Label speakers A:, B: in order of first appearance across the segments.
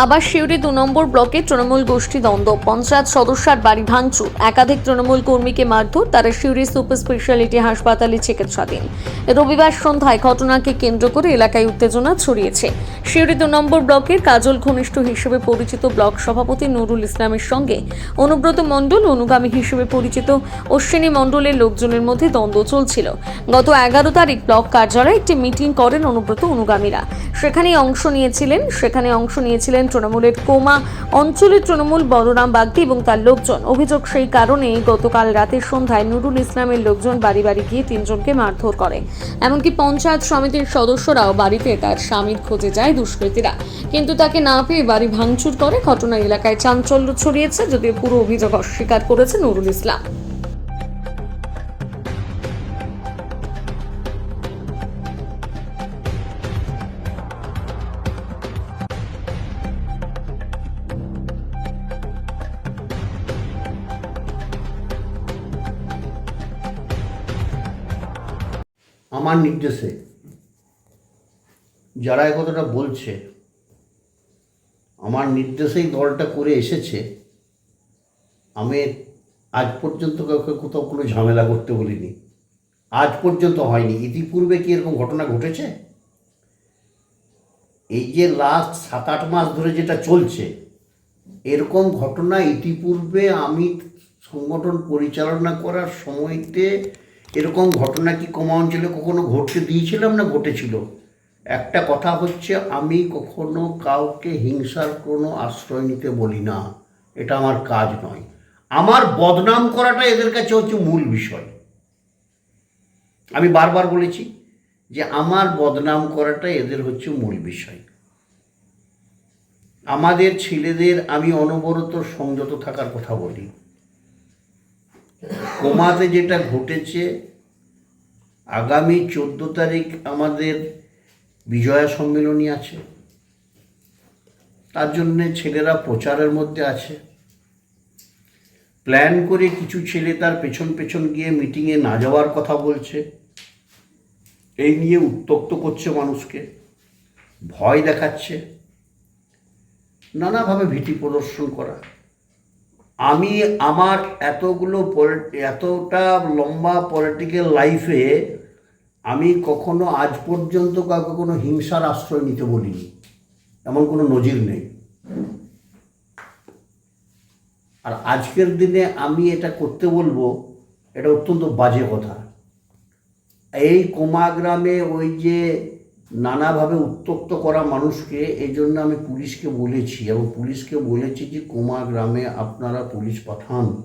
A: আবার শিউরি দু নম্বর ব্লকে তৃণমূল গোষ্ঠী দ্বন্দ্ব। পঞ্চায়েত সদস্যার বাড়ি ভাঙচুর। একাধিক তৃণমূল কর্মীকে মারধর, তারা শিউরি সুপার স্পেশালিটি হাসপাতালে চিকিৎসাধীন। রবিবার সন্ধ্যায় ঘটনাকে কেন্দ্র করে এলাকায় উত্তেজনা ছড়িয়েছে। শিউরি দু নম্বর ব্লকের কাজল ঘনিষ্ঠ হিসেবে পরিচিত ব্লক সভাপতি নুরুল ইসলামের সঙ্গে অনুব্রত মণ্ডল, অনুগামী হিসেবে পরিচিত অশ্বিনী মণ্ডলের লোকজনের মধ্যে দ্বন্দ্ব চলছিল। গত এগারো তারিখ ব্লক কার্যালয়ে একটি মিটিং করেন অনুব্রত অনুগামীরা। সেখানে অংশ নিয়েছিলেন, সেখানে অংশ নিয়েছিলেন তৃণমূলের কোমা অঞ্চলের তৃণমূল বলরাম বাগদি এবং তার লোকজন। অভিযোগ সেই কারণে গতকাল রাতের সন্ধ্যায় নুরুল ইসলামের লোকজন বাড়ি বাড়ি গিয়ে তিনজনকে মারধর করে। এমনকি পঞ্চায়েত সমিতির সদস্যরাও বাড়িতে তার স্বামীর খোঁজে যায় দুষ্কৃতীরা। কিন্তু তাকে না পেয়ে বাড়ি ভাঙচুর করে ঘটনা এলাকায় চাঞ্চল্য ছড়িয়েছে, যদিও পুরো অভিযোগ অস্বীকার করেছে নুরুল ইসলাম।
B: আমার নির্দেশে। যারা এ কথাটা বলছে, আমার নির্দেশেই দলটা করে এসেছে, আমি আজ পর্যন্ত কাউকে কোথাও কোনো ঝামেলা করতে বলিনি। আজ পর্যন্ত হয়নি। ইতিপূর্বে কি এরকম ঘটনা ঘটেছে? এই যে লাস্ট সাত আট মাস ধরে যেটা চলছে, এরকম ঘটনা ইতিপূর্বে আমি সংগঠন পরিচালনা করার সময়তে এরকম ঘটনা কি কমা অঞ্চলে কখনো ঘটতে দিয়েছিলাম না ঘটেছিল? একটা কথা হচ্ছে, আমি কখনো কাউকে হিংসার কোনো আশ্রয় নিতে বলি না। এটা আমার কাজ নয়। আমার বদনাম করাটা এদের কাছে হচ্ছে মূল বিষয়। আমি বারবার বলেছি যে আমার বদনাম করাটা এদের হচ্ছে মূল বিষয়। আমাদের ছেলেদের আমি অনবরত সংযত থাকার কথা বলি। কোমাতে যেটা ঘটেছে, আগামী চোদ্দ তারিখ আমাদের বিজয়া সম্মেলনী আছে। তার জন্যে ছেলেরা প্রচারের মধ্যে আছে। প্ল্যান করে কিছু ছেলে তার পেছন পেছন গিয়ে মিটিংয়ে না যাওয়ার কথা বলছে। এই নিয়ে উত্তক্ত করছে মানুষকে। ভয় দেখাচ্ছে। নানাভাবে ভীতি প্রদর্শন করা। আমি আমার এতগুলো এতটা লম্বা পলিটিক্যাল লাইফে আমি কখনো আজ পর্যন্ত কাউকে কোনো হিংসার আশ্রয় নিতে বলিনি। এমন কোনো নজির নেই। আর আজকের দিনে আমি এটা করতে বলব, এটা অত্যন্ত বাজে কথা। এই কোমা গ্রামে ওই যে নানাভাবে উত্তক্ত করা মানুষকে এই জন্য আমি পুলিশকে বলেছি এবং পুলিশকে বলেছি যে কোমা গ্রামে আপনারা পুলিশ পাঠান।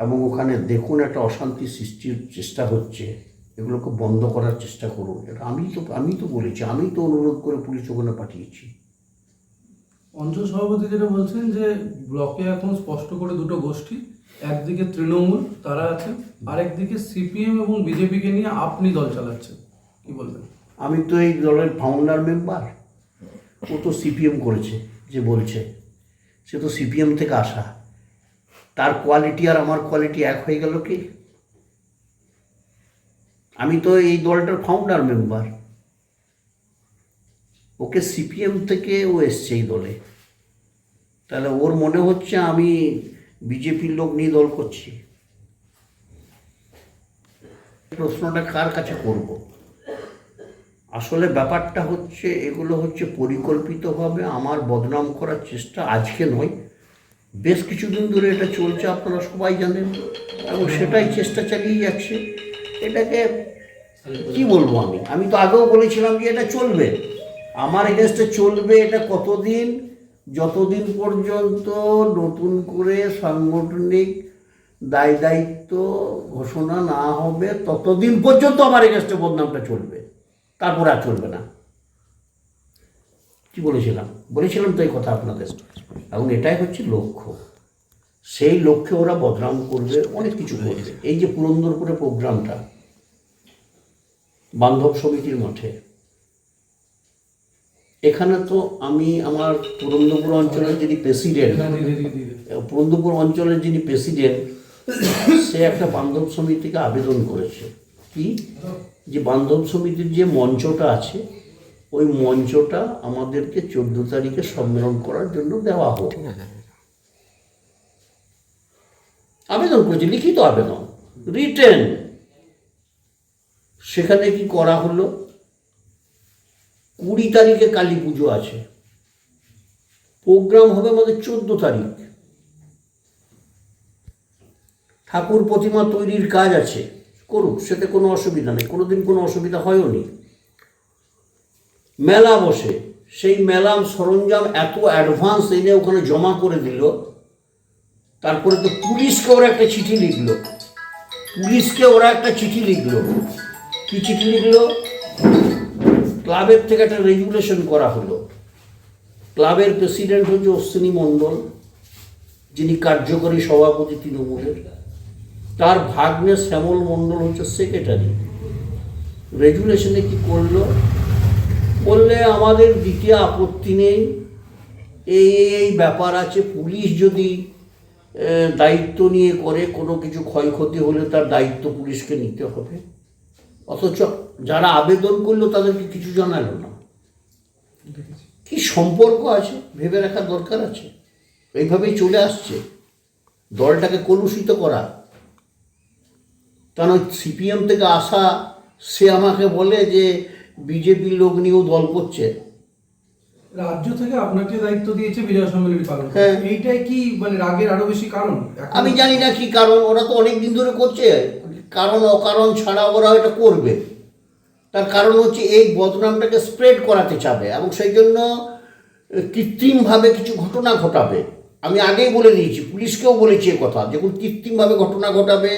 B: এবং ওখানে দেখুন একটা অশান্তি সৃষ্টির চেষ্টা হচ্ছে। এগুলোকে বন্ধ করার চেষ্টা করুন। এটা আমি তো আমি তো বলেছি, আমি তো অনুরোধ করে পুলিশ ওখানে পাঠিয়েছি।
C: অঞ্চল সভাপতি যেটা বলছেন যে, ব্লকে এখন স্পষ্ট করে দুটো গোষ্ঠী, একদিকে তৃণমূল, তারা আছে আরেকদিকে সিপিএম এবং বিজেপিকে নিয়ে আপনি দল চালাচ্ছেন।
B: আমি তো এই দলের ফাউন্ডার মেম্বার ও তো সিপিএম করেছে, যে বলছে। সে তো সিপিএম থেকে আসা। তার কোয়ালিটি আর আমার কোয়ালিটি এক হয়ে গেল কি? আমি তো এই দলটার ফাউন্ডার মেম্বার ওকে সিপিএম থেকে ও এসছে এই দলে। তাহলে ওর মনে হচ্ছে আমি বিজেপির লোক নিয়ে দল করছি। প্রশ্নটা কার কাছে করব? আসলে ব্যাপারটা হচ্ছে এগুলো হচ্ছে পরিকল্পিতভাবে আমার বদনাম করার চেষ্টা আজকে নয়। বেশ কিছুদিন ধরে এটা চলছে আপনারা সবাই জানেন এবং সেটাই চেষ্টা চালিয়ে যাচ্ছে। এটাকে কি বলব আমি? আমি তো আগেও বলেছিলাম যে এটা চলবে। আমার এগেনস্টে চলবে এটা কতদিন? যতদিন পর্যন্ত নতুন করে সাংগঠনিক দায় দায়িত্ব ঘোষণা না হবে ততদিন পর্যন্ত আমার এগেনস্টে বদনামটা চলবে। তারপর আর চলবে না। কি বলেছিলাম? বলেছিলাম তো এই কথা আপনাদের। এবং এটাই হচ্ছে লক্ষ্য। সেই লক্ষ্যে ওরা বদনাম করবে অনেক কিছু করবে। এই যে পুরন্দরপুরে প্রোগ্রামটা বান্ধব সমিতির মাঠে এখানে তো আমি আমার পুরন্দরপুর অঞ্চলের যিনি প্রেসিডেন্ট পুরন্দরপুর অঞ্চলের যিনি প্রেসিডেন্ট সে একটা বান্ধব সমিতিকে আবেদন করেছে। কি? যে বান্ধব সমিতির যে মঞ্চটা আছে ওই মঞ্চটা আমাদেরকে চোদ্দ তারিখে সম্মেলন করার জন্য দেওয়া হোক। আবেদন করেছি লিখিত আবেদন রিটেন সেখানে কি করা হলো? কুড়ি তারিখে কালী পুজো আছে। প্রোগ্রাম হবে আমাদের চোদ্দ তারিখ। ঠাকুর প্রতিমা তৈরির কাজ আছে। করুক, সেতে কোনো অসুবিধা নেই, কোনোদিন কোনো অসুবিধা হয়ও নি। মেলা বসে, সেই মেলার সরঞ্জাম এত অ্যাডভান্স এনে ওখানে জমা করে দিল, তারপরে তো পুলিশকে ওরা একটা চিঠি লিখলো। পুলিশকে ওরা একটা চিঠি লিখলো। কি চিঠি লিখলো? ক্লাবের থেকে একটা রেগুলেশন করা হলো। ক্লাবের প্রেসিডেন্ট হচ্ছে অশ্বিনী মণ্ডল, যিনি কার্যকরী সভাপতি তৃণমূলের। তার ভাগ্নে শ্যামল মণ্ডল হচ্ছে সেক্রেটারি রেগুলেশনে কি করল? বললে, আমাদের দ্বিতীয় আপত্তি নেই। এই এই ব্যাপার আছে। পুলিশ যদি দায়িত্ব নিয়ে করে, কোনো কিছু ক্ষয়ক্ষতি হলে তার দায়িত্ব পুলিশকে নিতে হবে। অথচ যারা আবেদন করল, তাদেরকে কিছু জানালো না। কি সম্পর্ক আছে? ভেবে রাখার দরকার আছে। এইভাবেই চলে আসছে। দলটাকে কলুষিত করা। কারণ সিপিএম থেকে আসা সে আমাকে বলে যে বিজেপির লোক নিয়েও দল করছে।
C: রাজ্য থেকে আপনাকে দায়িত্ব দিয়েছে বিজয় সম্মেলনী পালন
B: হ্যাঁ।
C: এইটাই কি মানে রাগের আরও বেশি কারণ?
B: আমি জানি না কি কারণ ওরা তো অনেক দিন ধরে করছে। কারণ অকারণ ছাড়া ওরা এটা করবে। তার কারণ হচ্ছে এই বদনামটাকে স্প্রেড করাতে চাবে এবং সেই জন্য কৃত্রিমভাবে কিছু ঘটনা ঘটাবে। আমি আগেই বলে দিয়েছি পুলিশকেও বলেছি এ কথা যখন কৃত্রিমভাবে ঘটনা ঘটাবে।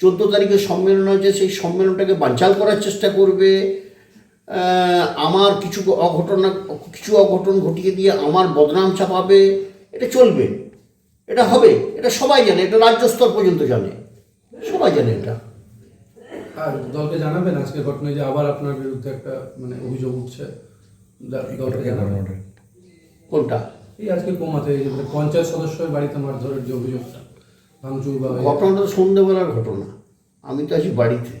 B: চোদ্দ তারিখে সম্মেলন হয়েছে সেই সম্মেলনটাকে বানচাল করার চেষ্টা করবে। আমার কিছু অঘটনা কিছু অঘটন ঘটিয়ে দিয়ে আমার বদনাম চাপাবে। এটা চলবে। এটা হবে। এটা সবাই জানে। এটা রাজ্য স্তর পর্যন্ত জানে। সবাই জানে এটা।
C: আর দলকে জানাবেন আজকে ঘটনায় যে আবার আপনার বিরুদ্ধে একটা মানে অভিযোগ উঠছে।
B: কোনটা?
C: এই আজকে কোমাতে মানে পঞ্চায়েত সদস্যের বাড়িতে মারধরের যে অভিযোগটা।
B: ঘটনাটা সন্ধেবেলার ঘটনা। আমি তো আছি বাড়িতে।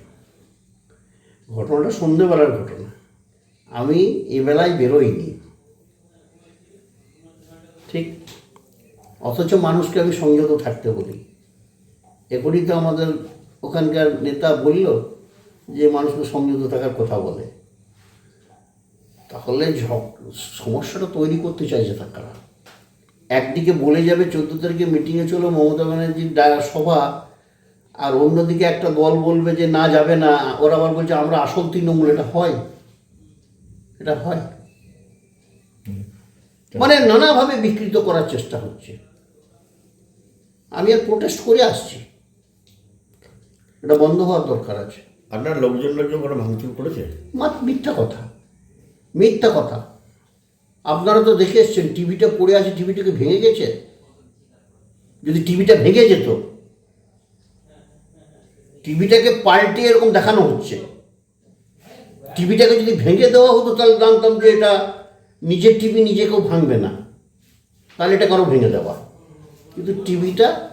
B: ঘটনাটা সন্ধেবেলার ঘটনা। আমি এবেলায় বেরোইনি। ঠিক। অথচ মানুষকে আমি সংযত থাকতে বলি। এখনই তো আমাদের ওখানকার নেতা বলল যে মানুষকে সংযত থাকার কথা বলে। তাহলে সমস্যাটা তৈরি করতে চাইছে তারা একদিকে বলে যাবে চোদ্দ তারিখে মিটিংয়ে চলো মমতা ব্যানার্জির সভা আর অন্যদিকে একটা দল বলবে যে না যাবে না ওরা আবার বলছে আমরা আসল তৃণমূল এটা হয়। এটা হয়। মানে নানাভাবে বিকৃত করার চেষ্টা হচ্ছে। আমি আর প্রোটেস্ট করে আসছি। এটা বন্ধ হওয়ার দরকার আছে।
D: আপনার লোকজন লোকজন কোনো ভাঙচুর করেছে?
B: মাত্র মিথ্যা কথা। মিথ্যা কথা। আপনারা তো দেখে এসছেন, টিভিটা পড়ে আছে, টিভিটাকে ভেঙে গেছে? যদি টিভিটা ভেঙে যেত, টিভিটাকে পাল্টে এরকম দেখানো হচ্ছে। টিভিটাকে যদি ভেঙে দেওয়া হতো, তাহলে জানতাম যে এটা নিজের টিভি নিজে কেউ ভাঙবে না। তাহলে এটা কারও ভেঙে দেওয়া। কিন্তু টিভিটা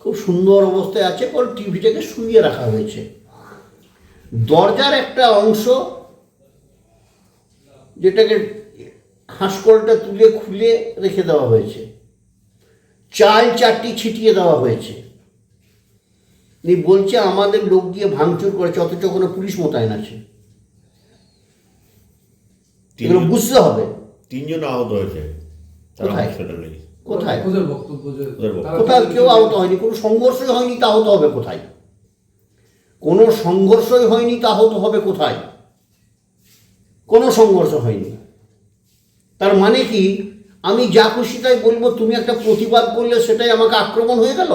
B: খুব সুন্দর অবস্থায় আছে, কারণ টিভিটাকে শুইয়ে রাখা হয়েছে। দরজার একটা অংশ যেটাকে হাঁসকলটা তুলে খুলে রেখে দেওয়া হয়েছে। চাল চারটি ছিটিয়ে দেওয়া হয়েছে। বলছে আমাদের লোক দিয়ে ভাঙচুর করেছে অথচ কোনো পুলিশ মোতায়েন আছে। এগুলো বুঝতে হবে।
D: তিনজন আহত হয়েছে তারা
B: কোথায়? কোথায়?
C: ওদের বক্তব্য যে
D: ওদের বক্তব্য।
C: তারা
B: কোথাও
C: তো-
B: কেউ আহত হয়নি কোনো সংঘর্ষই হয়নি তা আহত হবে কোথায়? কোনো সংঘর্ষই হয়নি তা আহত হবে কোথায়? কোনো সংঘর্ষ হয়নি। তার মানে কি? আমি যা খুশি তাই বলব, তুমি একটা প্রতিবাদ করলে সেটাই আমাকে আক্রমণ হয়ে গেল?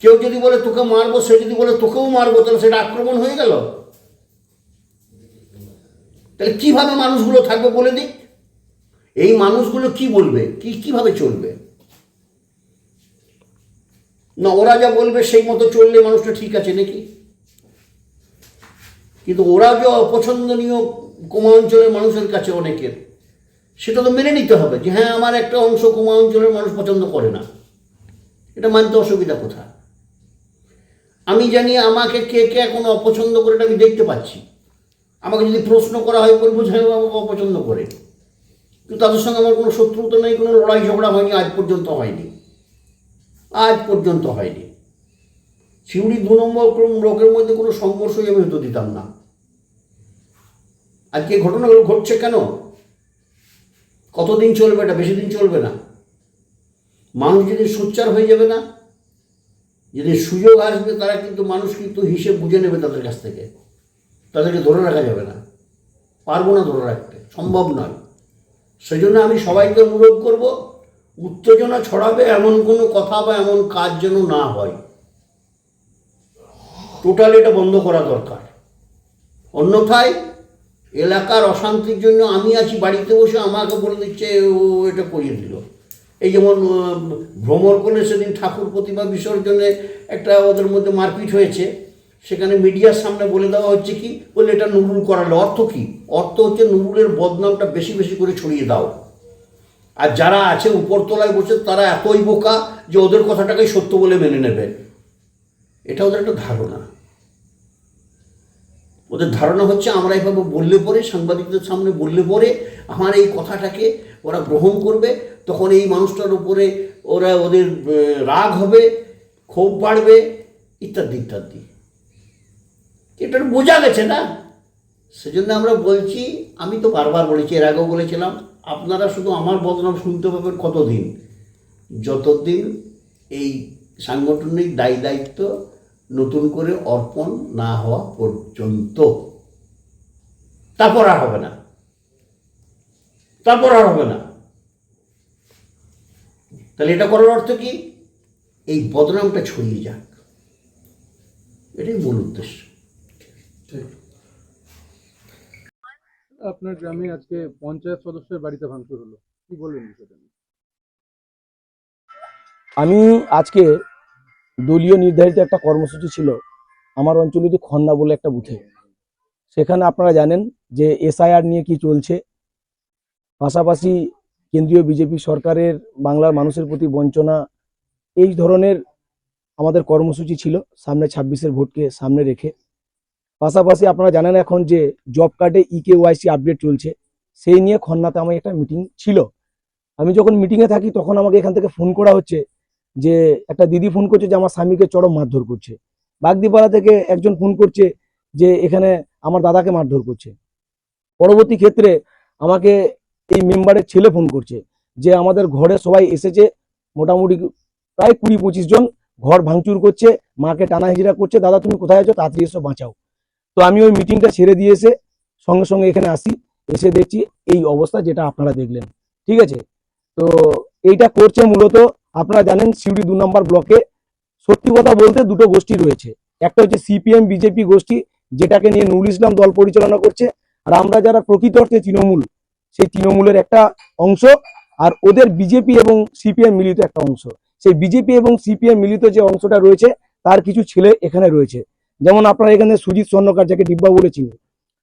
B: কেউ যদি বলে তোকে মারবো, সে যদি বলে তোকেও মারবো, তাহলে সেটা আক্রমণ হয়ে গেল? তাহলে কীভাবে মানুষগুলো থাকবে বলে দিক? এই মানুষগুলো কি বলবে? কি, কীভাবে চলবে? না, ওরা যা বলবে সেই মতো চললে মানুষটা ঠিক আছে নাকি? কিন্তু ওরা যে অপছন্দনীয় কোমা অঞ্চলের মানুষের কাছে অনেকের, সেটা তো মেনে নিতে হবে যে হ্যাঁ আমার একটা অংশ কোমা অঞ্চলের মানুষ পছন্দ করে না। এটা মানতে অসুবিধা কোথায়? আমি জানি আমাকে কে কে এখন অপছন্দ করে এটা আমি দেখতে পাচ্ছি। আমাকে যদি প্রশ্ন করা হয়, বলব যে আমাকে অপছন্দ করে। কিন্তু তাদের সঙ্গে আমার কোনো শত্রুতা নেই, কোনো লড়াই ঝগড়া হয়নি, আজ পর্যন্ত হয়নি। আজ পর্যন্ত হয়নি। সিউড়ি দু নম্বর লোকের মধ্যে কোনো সংঘর্ষই আমি হতে দিতাম না। আজকে ঘটনাগুলো ঘটছে কেন? কতদিন চলবে এটা? বেশি দিন চলবে না। মানুষ যদি সোচ্চার হয়ে যাবে না, যদি সুযোগ আসবে, তারা কিন্তু মানুষ কিন্তু হিসেব বুঝে নেবে তাদের কাছ থেকে। তাদেরকে ধরে রাখা যাবে না। পারব না ধরে রাখতে। সম্ভব নয়। সেই জন্য আমি সবাইকে অনুরোধ করব, উত্তেজনা ছড়াবে এমন কোনো কথা বা এমন কাজ যেন না হয়। টোটাল এটা বন্ধ করা দরকার। অন্যথায় এলাকার অশান্তির জন্য আমি আছি, বাড়িতে বসে আমাকে বলে দিচ্ছে, ও এটা করিয়ে দিল। এই যেমন ভ্রমণ করলে সেদিন ঠাকুর প্রতিমা বিসর্জনে একটা ওদের মধ্যে মারপিট হয়েছে, সেখানে মিডিয়ার সামনে বলে দেওয়া হচ্ছে কি, বলে এটা নুরুল করালো অর্থ কি? অর্থ হচ্ছে নুরুলের বদনামটা বেশি বেশি করে ছড়িয়ে দাও। আর যারা আছে উপরতলায় বসে, তারা এতই বোকা যে ওদের কথাটাকেই সত্য বলে মেনে নেবে। এটা ওদের একটা ধারণা। ওদের ধারণা হচ্ছে আমরা এভাবে বললে পরে, সাংবাদিকদের সামনে বললে পরে আমার এই কথাটাকে ওরা গ্রহণ করবে, তখন এই মানুষটার উপরে ওরা ওদের রাগ হবে, ক্ষোভ বাড়বে, ইত্যাদি ইত্যাদি। এটা বোঝা গেছে না? সেজন্য আমরা বলছি, আমি তো বারবার বলেছি, এর আগেও বলেছিলাম, আপনারা শুধু আমার বদনাম শুনতে পাবেন কতদিন? যতদিন এই সাংগঠনিক দায়ী দায়িত্ব নতুন করে অর্পণ না হওয়া পর্যন্ত। তারপর আর হবে না। তারপর আর হবে না। তাহলে এটা করার অর্থ কি? এই বদনামটা ছড়িয়ে যাক। এটাই মূল উদ্দেশ্য।
C: ঠিক। আপনার গ্রামে আজকে পঞ্চায়েত সদস্যের বাড়িতে ভাঙচুর হলো। কি বলবেন বিষয়টা
E: আমি আজকে দলীয় নির্ধারিত একটা কর্মসূচি ছিল আমার অঞ্চলের খন্না বলে একটা বুথে। সেখানে আপনারা জানেন যে এসআইআর নিয়ে কি চলছে। পাশাপাশি কেন্দ্রীয় বিজেপি সরকারের বাংলার মানুষের প্রতি বঞ্চনা, এই ধরনের আমাদের কর্মসূচি ছিল সামনে ছাব্বিশের ভোটকে সামনে রেখে। পাশাপাশি আপনারা জানেন এখন যে জব কার্ডে ইকে ওয়াইসি আপডেট চলছে, সেই নিয়ে খন্নাতে আমার একটা মিটিং ছিল। আমি যখন মিটিংয়ে থাকি তখন আমাকে এখান থেকে ফোন করা হচ্ছে যে একটা দিদি ফোন করছে যে আমার স্বামীকে চরম মারধর করছে। বাগদিপাড়া থেকে একজন ফোন করছে যে এখানে আমার দাদাকে মারধর করছে। পরবর্তী ক্ষেত্রে আমাকে এই মেম্বারের ছেলে ফোন করছে যে আমাদের ঘরে সবাই এসেছে, মোটামুটি প্রায় কুড়ি পঁচিশ জন ঘর ভাঙচুর করছে, মাকে টানা হিজড়া করছে, দাদা, তুমি কোথায় আছো? তাড়াতাড়ি এসো, বাঁচাও। তো আমি ওই মিটিংটা ছেড়ে দিয়ে এসে সঙ্গে সঙ্গে এখানে আসি, এসে দেখছি এই অবস্থা যেটা আপনারা দেখলেন। ঠিক আছে? তো এইটা করছে মূলত আপনারা জানেন সিউড়ি দু নম্বর ব্লকে সত্যি কথা বলতে দুটো গোষ্ঠী রয়েছে। একটা হচ্ছে সিপিএম, বিজেপি গোষ্ঠী, যেটাকে নিয়ে নুরুল ইসলাম দল পরিচালনা করছে, আর আমরা যারা প্রকৃত অর্থে তৃণমূল, সেই তৃণমূলের একটা অংশ, আর ওদের বিজেপি এবং সিপিএম মিলিত একটা অংশ। সেই বিজেপি এবং সিপিএম মিলিত যে অংশটা রয়েছে, তার কিছু ছেলে এখানে রয়েছে। যেমন আপনার এখানে সুজিত স্বর্ণকার যাকে ডিব্বা বলেছিল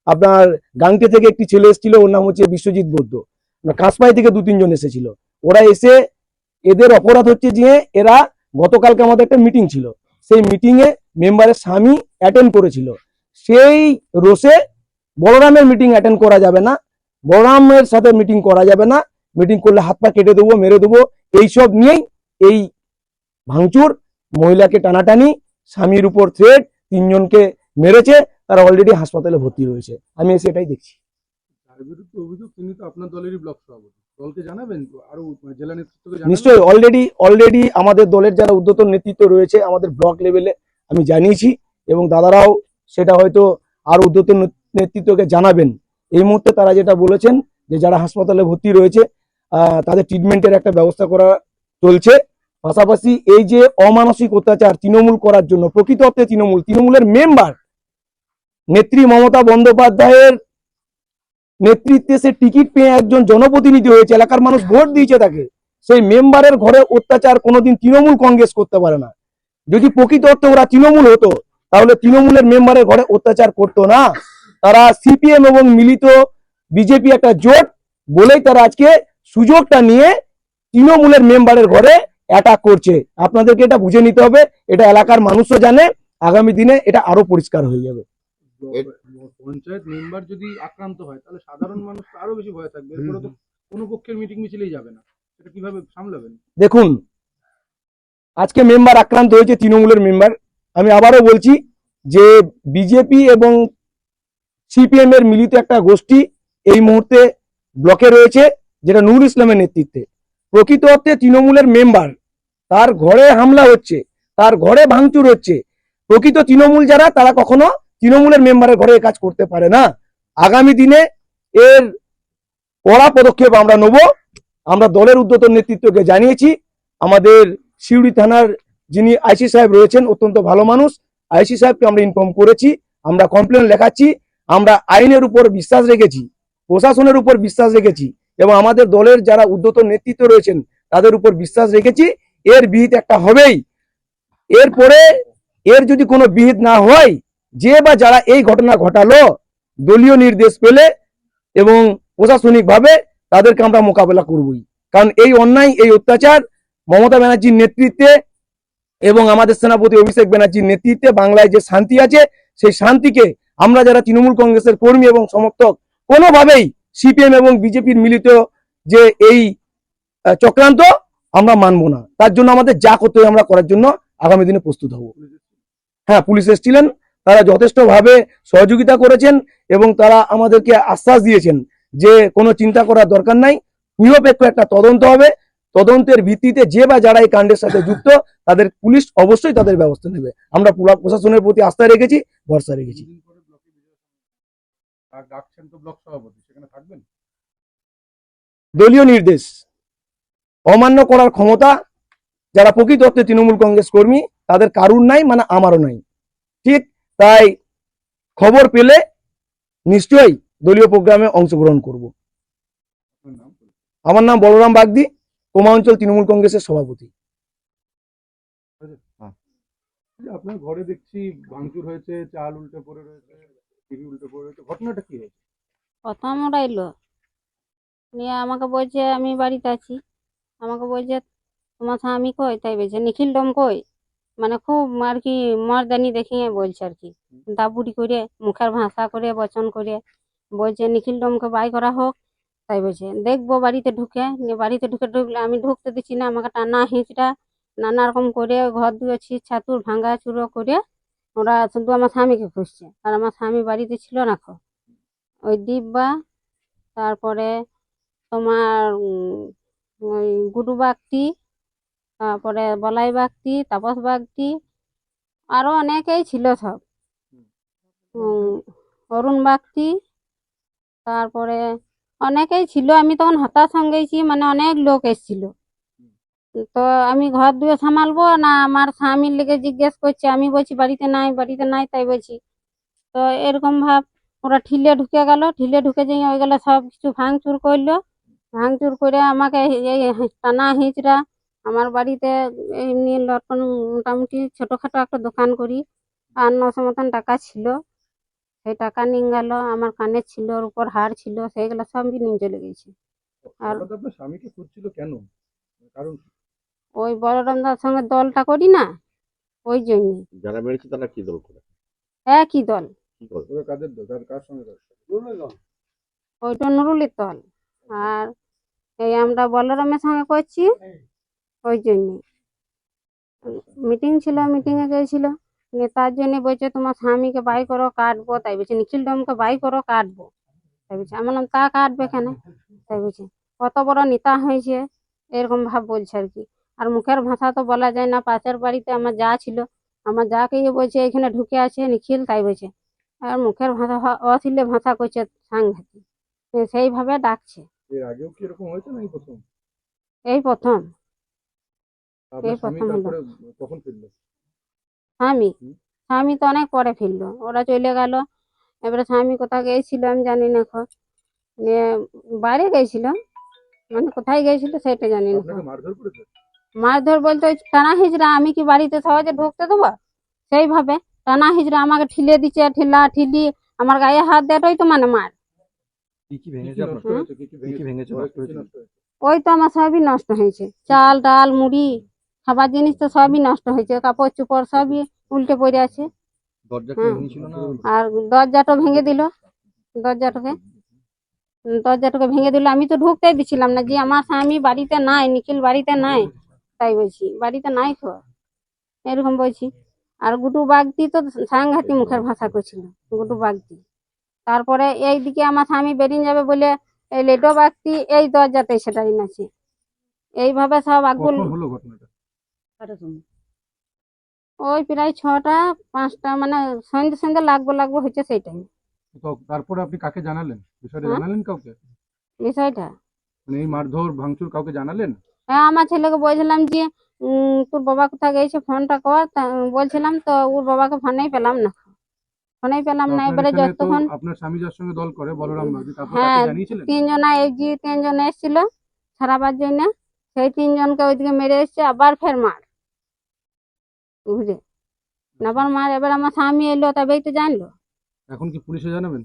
E: আপনার গাংটে থেকে একটি ছেলে এসেছিল, ওর নাম হচ্ছে বিশ্বজিৎ বৌদ্ধ কাঁসপাই থেকে দু তিনজন এসেছিল। ওরা এসে এদের অপরাধ হচ্ছে যে এরা গতকালকে আমাদের একটা মিটিং ছিল। সেই মিটিং এ মেম্বারের স্বামী অ্যাটেন্ড করেছিল। সেই রোষে বলরামের মিটিং অ্যাটেন্ড করা যাবে না। বলরামের সাথে মিটিং করা যাবে না। মিটিং করলে হাত পা কেটে দেবো, মেরে দেবো। এইসব নিয়েই এই ভাঙচুর, মহিলাকে টানাটানি, স্বামীর উপর থ্রেড তিনজনকে মেরেছে, তারা অলরেডি হাসপাতালে ভর্তি রয়েছে। আমি এসে এটাই দেখছি।
C: যার বিরুদ্ধে অভিযোগ, তিনি তো আপনার দলেরই ব্লক সভাপতি। দলকে মানে
E: নিশ্চয়ই অলরেডি অলরেডি আমাদের দলের যারা উদ্যতন নেতৃত্ব রয়েছে, আমাদের ব্লক লেভেলে আমি জানিয়েছি এবং দাদারাও সেটা হয়তো আরও উদ্যতন নেতৃত্বকে জানাবেন। এই মুহূর্তে তারা যেটা বলেছেন, যে যারা হাসপাতালে ভর্তি রয়েছে তাদের ট্রিটমেন্টের একটা ব্যবস্থা করা চলছে। পাশাপাশি এই যে অমানসিক অত্যাচার তৃণমূল করার জন্য প্রকৃত অর্থে তৃণমূল, তৃণমূলের মেম্বার নেত্রী মমতা বন্দ্যোপাধ্যায়ের নেতৃত্বে সে টিকিট পেয়ে একজন জনপ্রতিনিধি হয়েছে, এলাকার মানুষ ভোট দিয়েছে তাকে। সেই মেম্বারের ঘরে অত্যাচার কোনোদিন তৃণমূল কংগ্রেস করতে পারে না। যদি প্রকৃত অর্থে ওরা তৃণমূল হতো, তাহলে তৃণমূলের মেম্বারের ঘরে অত্যাচার করতো না। তারা সিপিএম এবং মিলিত বিজেপি একটা জোট বলেই তারা আজকে সুযোগটা নিয়ে তৃণমূলের মেম্বারের ঘরে অ্যাটাক করছে। আপনাদেরকে এটা বুঝে নিতে হবে, এটা এলাকার মানুষও জানে, আগামী দিনে এটা আরও পরিষ্কার হয়ে যাবে।
C: পঞ্চায়েত মেম্বার যদি আক্রান্ত হয় তাহলে সাধারণ মানুষ আরও বেশি ভয় থাকবে। এরপরে তো কোনো পক্ষের মিটিং মিছিলেই যাবে না। এটা কীভাবে সামলাবেন?
E: দেখুন আজকে মেম্বার আক্রান্ত হয়েছে তৃণমূলের মেম্বার আমি আবারও বলছি যে বিজেপি এবং সিপিএম এর মিলিত একটা গোষ্ঠী এই মুহূর্তে ব্লকে রয়েছে যেটা নূর ইসলামের নেতৃত্বে। প্রকৃত অর্থে তৃণমূলের মেম্বার তার ঘরে হামলা হচ্ছে তার ঘরে ভাঙচুর হচ্ছে। প্রকৃত তৃণমূল যারা তারা কখনো তৃণমূলের মেম্বারের ঘরে কাজ করতে পারে না। আগামী দিনে এর কড়া পদক্ষেপ আমরা নেব। আমরা দলের উদ্যতন নেতৃত্বকে জানিয়েছি। আমাদের সিউড়ি থানার যিনি আইসি সাহেব রয়েছেন, অত্যন্ত ভালো মানুষ। আইসি সাহেবকে আমরা ইনফর্ম করেছি। আমরা কমপ্লেন লেখাচ্ছি। আমরা আইনের উপর বিশ্বাস রেখেছি। প্রশাসনের উপর বিশ্বাস রেখেছি। এবং আমাদের দলের যারা উদ্যতন নেতৃত্ব রয়েছেন, তাদের উপর বিশ্বাস রেখেছি। এর বিহিত একটা হবেই। এরপরে এর যদি কোনো বিহিত না হয় যে বা যারা এই ঘটনা ঘটালো, দলীয় নির্দেশ পেলে এবং প্রশাসনিকভাবে তাদেরকে আমরা মোকাবেলা করবই। কারণ এই অন্যায়, এই অত্যাচার মমতা ব্যানার্জির নেতৃত্বে এবং আমাদের সেনাপতি অভিষেক ব্যানার্জির নেতৃত্বে বাংলায় যে শান্তি আছে, সেই শান্তিকে আমরা যারা তৃণমূল কংগ্রেসের কর্মী এবং সমর্থক, কোনোভাবেই সিপিএম এবং বিজেপির মিলিত যে এই চক্রান্ত আমরা মানব না। তার জন্য আমাদের যা করতে আমরা করার জন্য আগামী দিনে প্রস্তুত হব। হ্যাঁ পুলিশ এসেছিলেন তারা যথেষ্টভাবে সহযোগিতা করেছেন এবং তারা আমাদেরকে আশ্বাস দিয়েছেন যে কোনো চিন্তা করার দরকার নাই। নিরপেক্ষ একটা তদন্ত হবে। তদন্তের ভিত্তিতে যে বা যারা এই কাণ্ডের সাথে যুক্ত তাদের পুলিশ অবশ্যই তাদের ব্যবস্থা নেবে। আমরা পুরা প্রশাসনের প্রতি আস্থা রেখেছি ভরসা রেখেছি। দলীয় নির্দেশ। অমান্য করার ক্ষমতা যারা প্রকৃত অর্থে তৃণমূল কংগ্রেস কর্মী তাদের কারুর নাই মানে আমারও নাই। ঠিক তাই খবর পেলে নিশ্চয়ই দলীয় প্রোগ্রামে অংশগ্রহণ করব। আমার নাম বলরাম বাগদি কোমা অঞ্চল তৃণমূল কংগ্রেসের সভাপতি।
C: আপনার ঘরে দেখছি ভাঙচুর হয়েছে চাল উল্টে পড়ে রয়েছে টিভি উল্টে পড়ে রয়েছে। ঘটনাটা কি হয়েছে?
F: প্রথম ওরা এলো নিয়ে আমাকে বলছে আমি বাড়িতে আছি। আমাকে বলছে তোমার স্বামী কই? তাই বলছে নিখিল ডম কই? মানে খুব আর কি মর্দানি দেখিয়ে বলছে আর কি। দাবুড়ি করে মুখের ভাষা করে বচন করে বলছে নিখিল ডমকে বাই করা হোক। তাই বলছে দেখব বাড়িতে ঢুকে। নিয়ে বাড়িতে ঢুকে ঢুকলে আমি ঢুকতে দিচ্ছি না আমাকে টানা হিঁচড়া নানা রকম করে ঘর দুয়েছি ছাতুর ভাঙা চুরো করে ওরা শুধু আমার স্বামীকে খুঁজছে। আর আমার স্বামী বাড়িতে ছিল না খো ওই দিব্যা তারপরে তোমার ওই গুডু বাগটি তারপরে বলাই বাগটি তাপস বাগটি আরও অনেকেই ছিল সব। অরুণ বাগটি তারপরে অনেকেই ছিল। আমি তখন হতাশ হয়ে গেছি মানে অনেক লোক এসেছিল। তো আমি ঘর দুয়ে সামালবো না আমার স্বামীর লেগে জিজ্ঞেস করছে? আমি বলছি বাড়িতে নাই বাড়িতে নাই। তাই বলছি। তো এরকম ভাব ওরা ঠিলে ঢুকে গেল। ঠিলে ঢুকে যেয়ে ওইগুলো সব কিছু ভাঙচুর করল। ভাঙচুর করে আমাকে এই টানা হিঁচড়া আমার বাড়িতে এমনি লটকন মোটামুটি ছোটোখাটো একটা দোকান করি। আর নশো মতন টাকা ছিল। সেই টাকা নিয়ে গেল আমার কানের ছিল ওর উপর হার ছিল সেইগুলো সব নিয়ে চলে গেছে। আর-
C: স্বামীকে খুঁজছিল কেন? কারণ?
F: ওই বলরামদার সঙ্গে দলটা করি না ওই জন্যে।
D: যারা মেরেছে তারা কি দল করে?
F: দল।
D: কি দল?
C: কাদের দল? কার কার সঙ্গে দল?
F: ওইটা নুরুলের দল। আর এই আমরা বলরামের সঙ্গে করছি? ওই জন্যে মিটিং ছিল মিটিংয়ে গেছিল। তার জন্য বলছে তোমার স্বামীকে বাই করো কাটবো। তাই বলছে নিখিল ডমকে বাই করো কাটবো। তাই বলছে আমি বললাম তা কাটবে কেন তাই বলছে কত বড় নেতা হয়েছে? এরকম ভাব বলছে আর কি। আর মুখের ভাষা তো বলা যায় না পাশের বাড়িতে আমার যা ছিল আমার যাকে বলছে এখানে ঢুকে আছে নিখিল তাই বলছে। আর মুখের ভাষা অশিলে ভাষা করছে সাংঘাতিক। সেইভাবে ডাকছে।
C: এর আগেও কি এরকম হয়েছে না এই প্রথম।
F: এই
C: স্বামী
F: স্বামী। তো অনেক পরে ফিরলো। ওরা চলে গেল। এবারে স্বামী কোথায় গিয়েছিল আমি জানি না এখন। বাইরে গেছিল মানে কোথায় গিয়েছিল সেটা জানি না
C: মারধর করেছে?
F: বলতে ওই টানা হিজড়া আমি কি বাড়িতে সহজে ঢুকতে দেবো? সেইভাবে। টানা হিজড়া আমাকে ঠিলে দিচ্ছে ঠিলা ঠিলি আমার গায়ে হাত দেওয়াটাই তো মানে মার। ওই তো আমার সবই নষ্ট হয়েছে। চাল ডাল মুড়ি। খাবার জিনিস তো সবই নষ্ট হয়েছে কাপড় চোপড় সবই উল্টে পড়ে আছে। আর দরজাটা ভেঙে দিল দরজাটাকে। দরজাটাকে ভেঙে দিল। আমি তো ঢুকতেই দিছিলাম না যে আমার স্বামী বাড়িতে নাই নিখিল বাড়িতে নাই তাই বলছি। বাড়িতে নাই তো এরকম বলছি। আর গুটু বাগদি তো সাংঘাতি মুখের ভাষা করছিল গুটু বাগদি। তারপরে এইদিকে আমার স্বামী বেরিয়ে যাবে বলে এই লেটো বাগদি এই দরজাতে সেটা এনেছে। এইভাবে সব আগুন ওই প্রায় ছটা পাঁচটা মানে সন্ধ্যে সন্ধ্যে লাগবো লাগবো হচ্ছে সেই টাইম
C: তো তারপরে আপনি কাকে জানালেন? বিষয়টা
F: হ্যাঁ?
C: জানালেন কাউকে?
F: বিষয়টা?
C: মানে এই মারধর ভাঙচুর কাউকে জানালেন?
F: হ্যাঁ আমার ছেলেকে বলছিলাম যে তোর বাবা কোথায় গেছে ফোনটা কর। বলছিলাম তো ওর বাবাকে ফোনেই পেলাম না। ফোনেই পেলাম না এবারে যতক্ষণ
C: আপনার স্বামী যার সঙ্গে দল করে বলরাম তারপর
F: হ্যাঁ,
C: তাকে জানিয়েছিলেন?
F: তিনজনা এই যে তিনজন এসেছিল ছাড়াবার জন্য। সেই তিনজনকে ওইদিকে মেরে এসছে আবার ফের মার। বুঝে আবার মার এবার আমার স্বামী এলো তবেই তো জানলো।
C: এখন কি পুলিশে জানাবেন?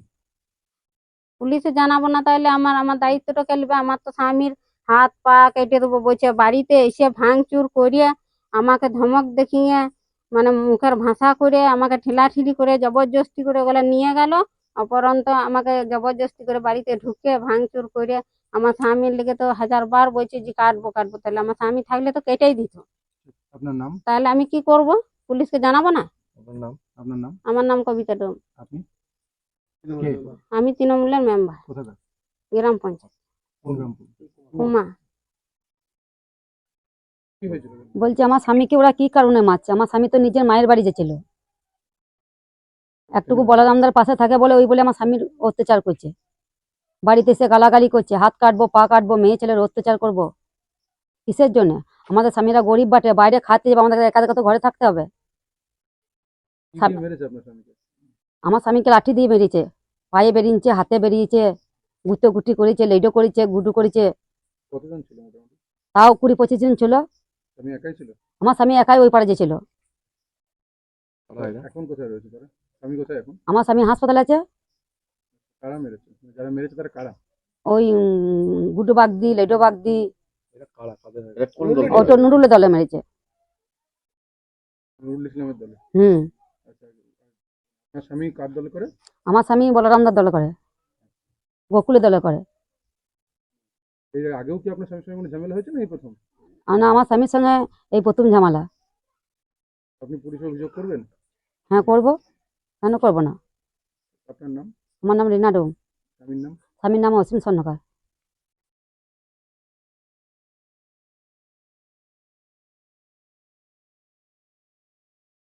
F: পুলিশে জানাব না তাহলে আমার আমার দায়িত্বটা খেলবে আমার তো স্বামীর হাত পা কেটে দেবো বলছে বাড়িতে এসে ভাঙচুর করিয়ে আমাকে ধমক দেখিয়ে মানে মুখের ভাষা করে আমাকে ঠেলাঠেলি করে জবরদস্তি করে ওগুলো নিয়ে গেল। অপরন্ত আমাকে জবরদস্তি করে বাড়িতে ঢুকে ভাঙচুর করে আমার স্বামীর লেগে তো হাজার বার বলছে যে কাটবো কাটবো তাহলে আমার স্বামী থাকলে তো কেটেই দিত।
C: আপনার নাম?
F: তাহলে আমি কি করব? পুলিশকে জানাব না?
G: আপনার নাম?
C: আপনার নাম?
F: আমার নাম কবিতা ডোম।
C: আপনি?
F: আমি তৃণমূলের মেম্বার।
C: কোথাকার?
F: গ্রাম পঞ্চায়েত।
C: কোন গ্রাম
F: উমা
C: কি
H: বলছে আমার স্বামীকে ওরা কি কারণে মারছে? আমার স্বামী তো নিজের মায়ের বাড়ি যেছিল একটুকু বলরামদার পাশে থাকে বলে ওই বলে আমার স্বামীর অত্যাচার করছে। বাড়িতে এসে গালাগালি করছে হাত কাটবো পা কাটবো মেয়ে ছেলের অত্যাচার করব। কিসের জন্য? আমাদের স্বামীরা গরিব বাটে বাইরে খাতে যাবে আমাদের একা একা তো ঘরে থাকতে হবে। আমার স্বামীকে লাঠি দিয়ে বেরিয়েছে পায়ে বেরিয়েছে হাতে বেরিয়েছে গুতো গুটি করেছে লেডো করেছে গুডু করেছে। তাও কুড়ি পঁচিশ জন ছিল।
C: স্বামী একাই ছিল?
H: আমার স্বামী একাই ওই পাড়ে যেছিল আমার স্বামী হাসপাতালে আছে।
C: কারা মেরেছে? যারা মেরেছে তারা কারা?
H: ওই গুডু বাগদি লেডো বাগদি
G: এটা কারা কাদের
D: এটা কোন দল
H: ও তো নুরুলের দলে মেরেছে।
C: নুরুল ইসলামের দলে?
H: হুম।
C: আচ্ছা আপনার স্বামী কার দলে করে?
H: আমার স্বামী বলরামদার দলে করে। গোকুলের দলে করে।
C: এর আগেও কি আপনার স্বামীর সঙ্গে কোনো ঝামেলা হয়েছে না এই প্রথম?
H: না আমার স্বামীর সঙ্গে এই প্রথম ঝামেলা।
C: আপনি পুলিশে অভিযোগ করবেন?
H: হ্যাঁ করব। কেন করব না?
C: আপনার নাম?
H: আমার নাম রিনা ডোম।
C: স্বামীর নাম?
H: স্বামীর নাম অসীম স্বর্ণকার